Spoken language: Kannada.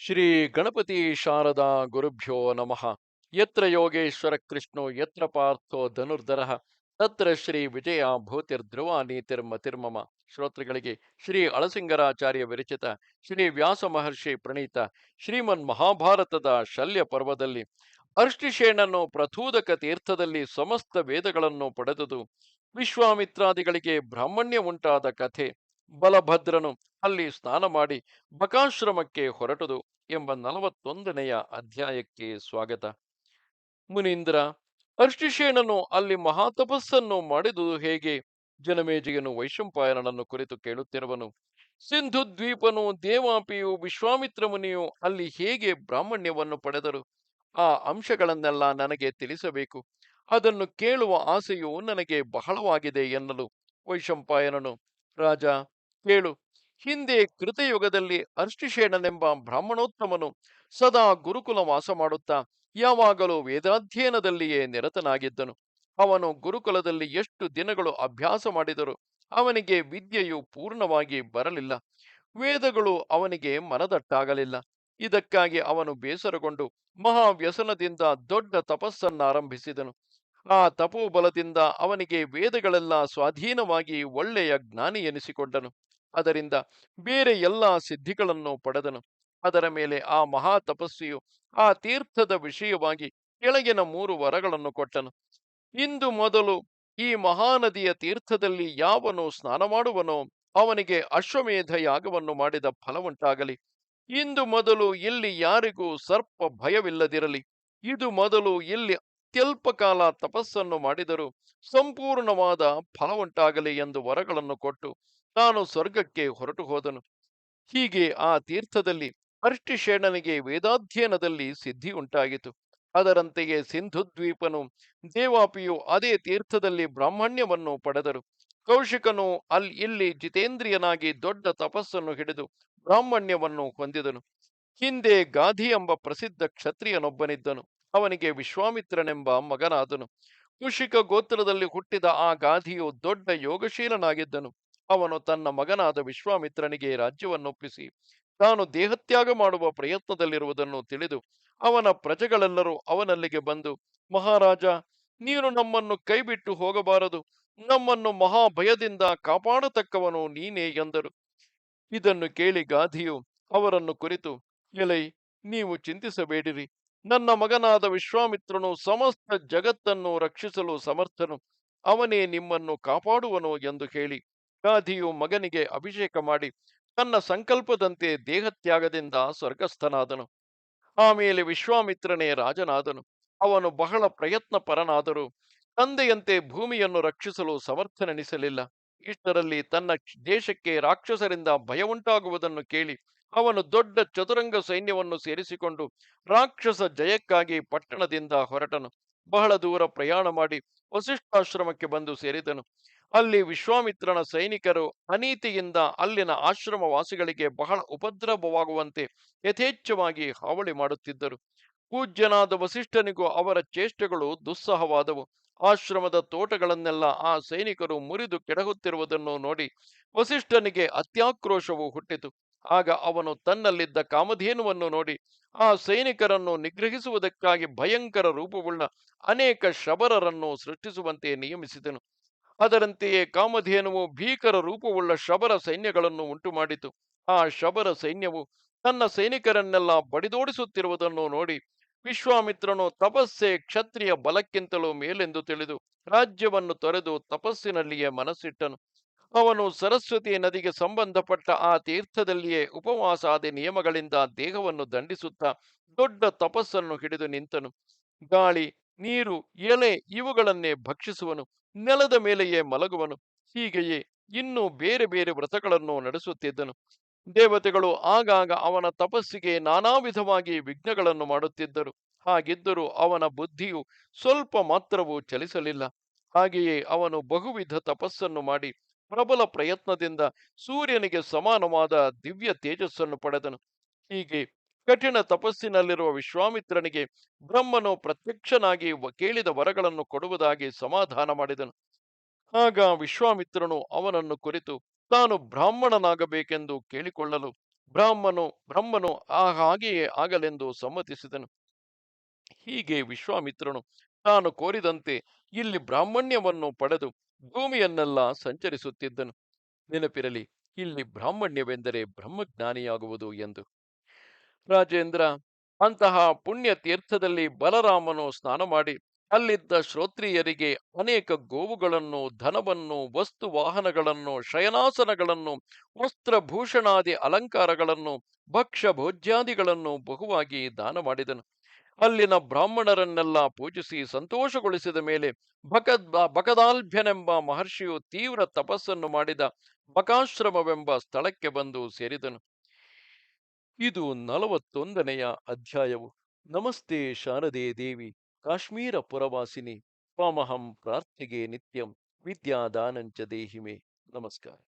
ಶ್ರೀ ಗಣಪತಿ ಶಾರದಾ ಗುರುಭ್ಯೋ ನಮಃ. ಯತ್ರ ಯೋಗೇಶ್ವರ ಕೃಷ್ಣೋ, ಯತ್ರ ಪಾರ್ಥೋ ಧನುರ್ಧರ, ತತ್ರ ಶ್ರೀ ವಿಜಯ ಭೂತಿರ್ಧ್ರುವ ನೀತಿರ್ಮತಿರ್ಮಮ ಶ್ರೋತೃಗಳಿಗೆ ಶ್ರೀ ಅಳಸಿಂಗರಾಚಾರ್ಯ ವಿರಚಿತ, ಶ್ರೀ ವ್ಯಾಸ ಮಹರ್ಷಿ ಪ್ರಣೀತ, ಶ್ರೀಮನ್ ಮಹಾಭಾರತದ ಶಲ್ಯ ಪರ್ವದಲ್ಲಿ ಅರ್ಷ್ಟಿಶೇಣನು ಪ್ರಥೂದಕ ತೀರ್ಥದಲ್ಲಿ ಸಮಸ್ತ ವೇದಗಳನ್ನು ಪಡೆದುದು, ವಿಶ್ವಾಮಿತ್ರಾದಿಗಳಿಗೆ ಬ್ರಾಹ್ಮಣ್ಯ ಉಂಟಾದ ಕಥೆ. ಬಲಭದ್ರನು ಅಲ್ಲಿ ಸ್ನಾನ ಮಾಡಿ ಬಕಾಶ್ರಮಕ್ಕೆ ಹೊರಟುದು ಎಂಬ ನಲವತ್ತೊಂದನೆಯ ಅಧ್ಯಾಯಕ್ಕೆ ಸ್ವಾಗತ. ಮುನೀಂದ್ರ, ಅರ್ಷಿಷೇಣನು ಅಲ್ಲಿ ಮಹಾತಪಸ್ಸನ್ನು ಮಾಡಿದುದು ಹೇಗೆ? ಜನಮೇಜಿಯನು ವೈಶಂಪಾಯನನ್ನು ಕುರಿತು ಕೇಳುತ್ತಿರುವನು. ಸಿಂಧು ದ್ವೀಪನು ದೇವಾಪಿಯು ವಿಶ್ವಾಮಿತ್ರ ಮುನಿಯು ಅಲ್ಲಿ ಹೇಗೆ ಬ್ರಾಹ್ಮಣ್ಯವನ್ನು ಪಡೆದರು? ಆ ಅಂಶಗಳನ್ನೆಲ್ಲ ನನಗೆ ತಿಳಿಸಬೇಕು. ಅದನ್ನು ಕೇಳುವ ಆಸೆಯು ನನಗೆ ಬಹಳವಾಗಿದೆ ಎನ್ನಲು ವೈಶಂಪಾಯನನು, ರಾಜ ಕೇಳು. ಹಿಂದೆ ಕೃತಯುಗದಲ್ಲಿ ಅರ್ಷ್ಟಿಶೇಣನೆಂಬ ಬ್ರಾಹ್ಮಣೋತ್ತಮನು ಸದಾ ಗುರುಕುಲ ವಾಸ ಮಾಡುತ್ತಾ, ಯಾವಾಗಲೂ ವೇದಾಧ್ಯಯನದಲ್ಲಿಯೇ ನಿರತನಾಗಿದ್ದನು. ಅವನು ಗುರುಕುಲದಲ್ಲಿ ಎಷ್ಟು ದಿನಗಳು ಅಭ್ಯಾಸ ಮಾಡಿದರೂ ಅವನಿಗೆ ವಿದ್ಯೆಯು ಪೂರ್ಣವಾಗಿ ಬರಲಿಲ್ಲ. ವೇದಗಳು ಅವನಿಗೆ ಮನದಟ್ಟಾಗಲಿಲ್ಲ. ಇದಕ್ಕಾಗಿ ಅವನು ಬೇಸರಗೊಂಡು ಮಹಾವ್ಯಸನದಿಂದ ದೊಡ್ಡ ತಪಸ್ಸನ್ನಾರಂಭಿಸಿದನು. ಆ ತಪೋಬಲದಿಂದ ಅವನಿಗೆ ವೇದಗಳೆಲ್ಲ ಸ್ವಾಧೀನವಾಗಿ ಒಳ್ಳೆಯ ಜ್ಞಾನಿ ಎನಿಸಿಕೊಂಡನು ಅದರಿಂದ ಬೇರೆ ಎಲ್ಲ ಸಿದ್ಧಿಗಳನ್ನು ಪಡೆದನು. ಅದರ ಮೇಲೆ ಆ ಮಹಾ ತಪಸ್ವಿಯು ಆ ತೀರ್ಥದ ವಿಷಯವಾಗಿ ಕೆಳಗಿನ ಮೂರು ವರಗಳನ್ನು ಕೊಟ್ಟನು. ಇಂದು ಮೊದಲು ಈ ಮಹಾನದಿಯ ತೀರ್ಥದಲ್ಲಿ ಯಾವನು ಸ್ನಾನ ಮಾಡುವನೋ ಅವನಿಗೆ ಅಶ್ವಮೇಧ ಯಾಗವನ್ನು ಮಾಡಿದ ಫಲವುಂಟಾಗಲಿ. ಇಂದು ಮೊದಲು ಇಲ್ಲಿ ಯಾರಿಗೂ ಸರ್ಪ ಭಯವಿಲ್ಲದಿರಲಿ. ಇದು ಮೊದಲು ಇಲ್ಲಿ ಅತ್ಯಲ್ಪ ಕಾಲ ತಪಸ್ಸನ್ನು ಮಾಡಿದರೂ ಸಂಪೂರ್ಣವಾದ ಫಲವುಂಟಾಗಲಿ ಎಂದು ವರಗಳನ್ನು ಕೊಟ್ಟು ತಾನು ಸ್ವರ್ಗಕ್ಕೆ ಹೊರಟು ಹೋದನು. ಹೀಗೆ ಆ ತೀರ್ಥದಲ್ಲಿ ಅರ್ಷ್ಟಿಶೇಣನಿಗೆ ವೇದಾಧ್ಯಯನದಲ್ಲಿ ಸಿದ್ಧಿ ಉಂಟಾಗಿತು. ಅದರಂತೆಯೇ ಸಿಂಧು ದ್ವೀಪನು ದೇವಾಪಿಯು ಅದೇ ತೀರ್ಥದಲ್ಲಿ ಬ್ರಾಹ್ಮಣ್ಯವನ್ನು ಪಡೆದರು. ಕೌಶಿಕನು ಅಲ್ ಇಲ್ಲಿ ಜಿತೇಂದ್ರಿಯನಾಗಿ ದೊಡ್ಡ ತಪಸ್ಸನ್ನು ಹಿಡಿದು ಬ್ರಾಹ್ಮಣ್ಯವನ್ನು ಹೊಂದಿದನು. ಹಿಂದೆ ಗಾಧಿ ಎಂಬ ಪ್ರಸಿದ್ಧ ಕ್ಷತ್ರಿಯನೊಬ್ಬನಿದ್ದನು. ಅವನಿಗೆ ವಿಶ್ವಾಮಿತ್ರನೆಂಬ ಮಗನಾದನು. ಕುಶಿಕ ಗೋತ್ರದಲ್ಲಿ ಹುಟ್ಟಿದ ಆ ಗಾಧಿಯು ದೊಡ್ಡ ಯೋಗಶೀಲನಾಗಿದ್ದನು. ಅವನು ತನ್ನ ಮಗನಾದ ವಿಶ್ವಾಮಿತ್ರನಿಗೆ ರಾಜ್ಯವನ್ನೊಪ್ಪಿಸಿ, ತಾನು ದೇಹತ್ಯಾಗ ಮಾಡುವ ಪ್ರಯತ್ನದಲ್ಲಿರುವುದನ್ನು ತಿಳಿದು, ಅವನ ಪ್ರಜೆಗಳೆಲ್ಲರೂ ಅವನಲ್ಲಿಗೆ ಬಂದು, ಮಹಾರಾಜ, ನೀನು ನಮ್ಮನ್ನು ಕೈಬಿಟ್ಟು ಹೋಗಬಾರದು. ನಮ್ಮನ್ನು ಮಹಾಭಯದಿಂದ ಕಾಪಾಡತಕ್ಕವನು ನೀನೇ ಎಂದರು. ಇದನ್ನು ಕೇಳಿ ಗಾಧಿಯು ಅವರನ್ನು ಕುರಿತು, ಎಲೈ, ನೀವು ಚಿಂತಿಸಬೇಡಿರಿ. ನನ್ನ ಮಗನಾದ ವಿಶ್ವಾಮಿತ್ರನು ಸಮಸ್ತ ಜಗತ್ತನ್ನು ರಕ್ಷಿಸಲು ಸಮರ್ಥನು. ಅವನೇ ನಿಮ್ಮನ್ನು ಕಾಪಾಡುವನು ಎಂದು ಹೇಳಿ ಗಾಧಿಯು ಮಗನಿಗೆ ಅಭಿಷೇಕ ಮಾಡಿ ತನ್ನ ಸಂಕಲ್ಪದಂತೆ ದೇಹತ್ಯಾಗದಿಂದ ಸ್ವರ್ಗಸ್ಥನಾದನು. ಆಮೇಲೆ ವಿಶ್ವಾಮಿತ್ರನೇ ರಾಜನಾದನು. ಅವನು ಬಹಳ ಪ್ರಯತ್ನ ಪರನಾದರೂ ತಂದೆಯಂತೆ ಭೂಮಿಯನ್ನು ರಕ್ಷಿಸಲು ಸಮರ್ಥನೆನಿಸಲಿಲ್ಲ. ಇಷ್ಟರಲ್ಲಿ ತನ್ನ ದೇಶಕ್ಕೆ ರಾಕ್ಷಸರಿಂದ ಭಯವುಂಟಾಗುವುದನ್ನು ಕೇಳಿ ಅವನು ದೊಡ್ಡ ಚದುರಂಗ ಸೈನ್ಯವನ್ನು ಸೇರಿಸಿಕೊಂಡು ರಾಕ್ಷಸ ಜಯಕ್ಕಾಗಿ ಪಟ್ಟಣದಿಂದ ಹೊರಟನು. ಬಹಳ ದೂರ ಪ್ರಯಾಣ ಮಾಡಿ ವಸಿಷ್ಠಾಶ್ರಮಕ್ಕೆ ಬಂದು ಸೇರಿದನು. ಅಲ್ಲಿ ವಿಶ್ವಾಮಿತ್ರನ ಸೈನಿಕರು ಅನೀತಿಯಿಂದ ಅಲ್ಲಿನ ಆಶ್ರಮವಾಸಿಗಳಿಗೆ ಬಹಳ ಉಪದ್ರವವಾಗುವಂತೆ ಯಥೇಚ್ಛವಾಗಿ ಹಾವಳಿ ಮಾಡುತ್ತಿದ್ದರು. ಪೂಜ್ಯನಾದ ವಸಿಷ್ಠನಿಗೂ ಅವರ ಚೇಷ್ಟೆಗಳು ದುಸ್ಸಹವಾದವು. ಆಶ್ರಮದ ತೋಟಗಳನ್ನೆಲ್ಲ ಆ ಸೈನಿಕರು ಮುರಿದು ಕೆಡಹುತ್ತಿರುವುದನ್ನು ನೋಡಿ ವಸಿಷ್ಠನಿಗೆ ಅತ್ಯಾಕ್ರೋಶವು ಹುಟ್ಟಿತು. ಆಗ ಅವನು ತನ್ನಲ್ಲಿದ್ದ ಕಾಮಧೇನುವನ್ನು ನೋಡಿ ಆ ಸೈನಿಕರನ್ನು ನಿಗ್ರಹಿಸುವುದಕ್ಕಾಗಿ ಭಯಂಕರ ರೂಪವುಳ್ಳ ಅನೇಕ ಶಬರರನ್ನು ಸೃಷ್ಟಿಸುವಂತೆ ನಿಯಮಿಸಿದನು. ಅದರಂತೆಯೇ ಕಾಮಧೇನುವು ಭೀಕರ ರೂಪವುಳ್ಳ ಶಬರ ಸೈನ್ಯಗಳನ್ನು ಉಂಟು ಮಾಡಿತು ಆ ಶಬರ ಸೈನ್ಯವು ತನ್ನ ಸೈನಿಕರನ್ನೆಲ್ಲ ಬಡಿದೋಡಿಸುತ್ತಿರುವುದನ್ನು ನೋಡಿ ವಿಶ್ವಾಮಿತ್ರನು ತಪಸ್ಸೆ ಕ್ಷತ್ರಿಯ ಬಲಕ್ಕಿಂತಲೂ ಮೇಲೆಂದು ತಿಳಿದು ರಾಜ್ಯವನ್ನು ತೊರೆದು ತಪಸ್ಸಿನಲ್ಲಿಯೇ ಮನಸ್ಸಿಟ್ಟನು. ಅವನು ಸರಸ್ವತಿ ನದಿಗೆ ಸಂಬಂಧಪಟ್ಟ ಆ ತೀರ್ಥದಲ್ಲಿಯೇ ಉಪವಾಸಾದಿ ನಿಯಮಗಳಿಂದ ದೇಹವನ್ನು ದಂಡಿಸುತ್ತಾ ದೊಡ್ಡ ತಪಸ್ಸನ್ನು ಹಿಡಿದು ನಿಂತನು. ಗಾಳಿ, ನೀರು, ಎಲೆ ಇವುಗಳನ್ನೇ ಭಕ್ಷಿಸುವನು. ನೆಲದ ಮೇಲೆಯೇ ಮಲಗುವನು. ಹೀಗೆಯೇ ಇನ್ನೂ ಬೇರೆ ಬೇರೆ ವ್ರತಗಳನ್ನು ನಡೆಸುತ್ತಿದ್ದನು. ದೇವತೆಗಳು ಆಗಾಗ ಅವನ ತಪಸ್ಸಿಗೆ ನಾನಾ ವಿಧವಾಗಿ ವಿಘ್ನಗಳನ್ನು ಮಾಡುತ್ತಿದ್ದರು. ಹಾಗಿದ್ದರೂ ಅವನ ಬುದ್ಧಿಯು ಸ್ವಲ್ಪ ಮಾತ್ರವೂ ಚಲಿಸಲಿಲ್ಲ. ಹಾಗೆಯೇ ಅವನು ಬಹುವಿಧ ತಪಸ್ಸನ್ನು ಮಾಡಿ ಪ್ರಬಲ ಪ್ರಯತ್ನದಿಂದ ಸೂರ್ಯನಿಗೆ ಸಮಾನವಾದ ದಿವ್ಯ ತೇಜಸ್ಸನ್ನು ಪಡೆದನು. ಹೀಗೆ ಕಠಿಣ ತಪಸ್ಸಿನಲ್ಲಿರುವ ವಿಶ್ವಾಮಿತ್ರನಿಗೆ ಬ್ರಹ್ಮನು ಪ್ರತ್ಯಕ್ಷನಾಗಿ ಕೇಳಿದ ವರಗಳನ್ನು ಕೊಡುವುದಾಗಿ ಸಮಾಧಾನ ಮಾಡಿದನು. ಆಗ ವಿಶ್ವಾಮಿತ್ರನು ಅವನನ್ನು ಕುರಿತು, ತಾನು ಬ್ರಾಹ್ಮಣನಾಗಬೇಕೆಂದು ಕೇಳಿಕೊಳ್ಳಲು ಬ್ರಾಹ್ಮನು, ಬ್ರಹ್ಮನು ಆ ಹಾಗೆಯೇ ಆಗಲೆಂದು ಸಮ್ಮತಿಸಿದನು. ಹೀಗೆ ವಿಶ್ವಾಮಿತ್ರನು ತಾನು ಕೋರಿದಂತೆ ಇಲ್ಲಿ ಬ್ರಾಹ್ಮಣ್ಯವನ್ನು ಪಡೆದು ಭೂಮಿಯನ್ನೆಲ್ಲ ಸಂಚರಿಸುತ್ತಿದ್ದನು. ನೆನಪಿರಲಿ, ಇಲ್ಲಿ ಬ್ರಾಹ್ಮಣ್ಯವೆಂದರೆ ಬ್ರಹ್ಮಜ್ಞಾನಿಯಾಗುವುದು ಎಂದು. ರಾಜೇಂದ್ರ, ಅಂತಹ ಪುಣ್ಯ ತೀರ್ಥದಲ್ಲಿ ಬಲರಾಮನು ಸ್ನಾನ ಮಾಡಿ, ಅಲ್ಲಿದ್ದ ಶ್ರೋತ್ರಿಯರಿಗೆ ಅನೇಕ ಗೋವುಗಳನ್ನು, ಧನವನ್ನು, ವಸ್ತು ವಾಹನಗಳನ್ನು, ಶಯನಾಸನಗಳನ್ನು, ವಸ್ತ್ರಭೂಷಣಾದಿ ಅಲಂಕಾರಗಳನ್ನು, ಭಕ್ಷ್ಯ ಭೋಜ್ಯಾದಿಗಳನ್ನು ಬಹುವಾಗಿ ದಾನ ಮಾಡಿದನು. ಅಲ್ಲಿನ ಬ್ರಾಹ್ಮಣರನ್ನೆಲ್ಲ ಪೂಜಿಸಿ ಸಂತೋಷಗೊಳಿಸಿದ ಮೇಲೆ ಬಕದ್ ಬಕದಾಲ್ಭ್ಯನೆಂಬ ಮಹರ್ಷಿಯು ತೀವ್ರ ತಪಸ್ಸನ್ನು ಮಾಡಿದ ಬಕಾಶ್ರಮವೆಂಬ ಸ್ಥಳಕ್ಕೆ ಬಂದು ಸೇರಿದನು. ಇದು ನಲವತ್ತೊಂದನೆಯ ಅಧ್ಯಾಯವು. ನಮಸ್ತೆ ಶಾರದೆ ದೇವಿ, ಕಾಶ್ಮೀರ ಪುರವಾಸಿನಿ ಪಾಮಹಂ ಪ್ರಾರ್ಥಿಗೆ ನಿತ್ಯಂ ವಿದ್ಯಾದಾನಂಚ ದೇಹಿಮೆ. ನಮಸ್ಕಾರ.